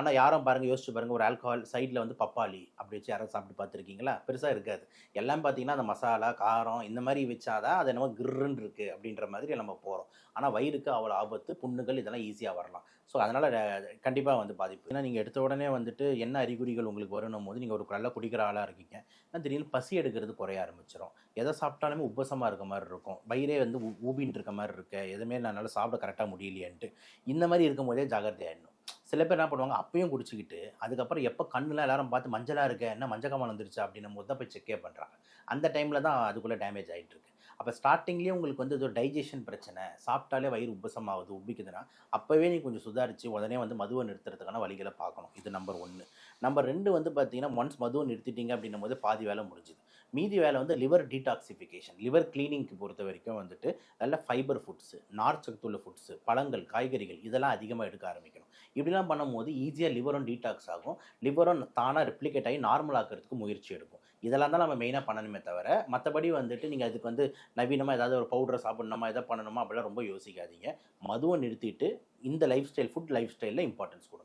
ஆனால் யாரும் பாருங்கள் யோசிச்சு பாருங்கள் ஒரு ஆல்கஹால் சைடில் வந்து பப்பாளி அப்படி வச்சு யாரும் சாப்பிட்டு பார்த்துருக்கீங்களா? பெருசாக இருக்காது. எல்லாம் பார்த்தீங்கன்னா அந்த மசாலா காரம் இந்த மாதிரி வச்சாதான் அது என்னமோ கிருன்னு இருக்குது அப்படின்ற மாதிரி நம்ம போகிறோம் ஆனால் வயிறுக்கு அவ்வளோ ஆபத்து புண்ணுகள் இதெல்லாம் ஈஸியாக வரலாம். ஸோ அதனால் கண்டிப்பாக வந்து பாதிப்பு. ஏன்னா நீங்கள் எடுத்த உடனே வந்துட்டு என்ன அறிகுறிகள் உங்களுக்கு வரணும் போது நீங்கள் ஒரு நல்லா குடிக்கிற ஆளாக இருக்கீங்க. ஆனால் திடீர்னு பசி எடுக்கிறது குறைய ஆரம்பிச்சிடும் எதை சாப்பிட்டாலுமே உபசமாக இருக்க மாதிரி இருக்கும். வயிறே வந்து ஊ- ஊபின்னு இருக்க மாதிரி இருக்கு. எதுவுமே என்னால் சாப்பிட கரெக்டாக முடியலையேன்ட்டு. இந்த மாதிரி இருக்கும்போதே ஜாகிரதையாயிடணும் சில பேர் என்ன பண்ணுவாங்க அப்பயும் குடிச்சிக்கிட்டு அதுக்கப்புறம் எப்போ கண்ணுலாம் எல்லாரும் பார்த்து மஞ்சளாக இருக்க என்ன மஞ்சள் காமான் வந்துருச்சு? அப்படின்னும் போது தான் போய் செக்கே பண்ணுறாங்க அந்த டைமில் தான் அதுக்குள்ளே டேமேஜ் ஆகிட்டு இருக்கு. அப்போ ஸ்டார்டிங்லேயே உங்களுக்கு வந்து ஒரு டைஜஷன் பிரச்சனை சாப்பிட்டாலே வயிறு உபசமாகுது உப்பிக்குதுன்னா அப்போவே நீ கொஞ்சம் சுதாரித்து உடனே வந்து மதுவை நிறுத்துறதுக்கான வழிகளை பார்க்கணும். இது நம்பர் ஒன்று நம்பர் ரெண்டு வந்து பார்த்தீங்கன்னா ஒன்ஸ் மதுவை நிறுத்திட்டீங்க அப்படின்னும் போது பாதி வேலை முடிஞ்சுது. மீதி வேலை வந்து லிவர் டீடாக்சிஃபிகேஷன் லிவர் கிளீனிங்க்கு பொறுத்த வரைக்கும் வந்துட்டு நல்ல ஃபைபர் ஃபுட்ஸு நார் சத்துள்ள ஃபுட்ஸு பழங்கள் காய்கறிகள் இதெல்லாம் அதிகமாக எடுக்க ஆரம்பிக்கணும். இப்படிலாம் பண்ணும்போது ஈஸியாக லிவரும் டீடாக்ஸ் ஆகும். லிவரும் தானாக ரெப்ளிகேட் ஆகி நார்மல் ஆக்கிறதுக்கு முயற்சி எடுக்கும். இதெல்லாம் தான் நம்ம மெயினாக பண்ணணுமே தவிர மற்றபடி வந்துட்டு நீங்கள் அதுக்கு வந்து நவீனமாக ஏதாவது ஒரு பவுடரை சாப்பிடணுமா எதை பண்ணணுமா அப்படிலாம் ரொம்ப யோசிக்காதீங்க. மதுவை நிறுத்திட்டு இந்த லைஃப் ஸ்டைல் ஃபுட் லைஃப் ஸ்டைலில் இம்பார்ட்டன்ஸ் கொடுங்க.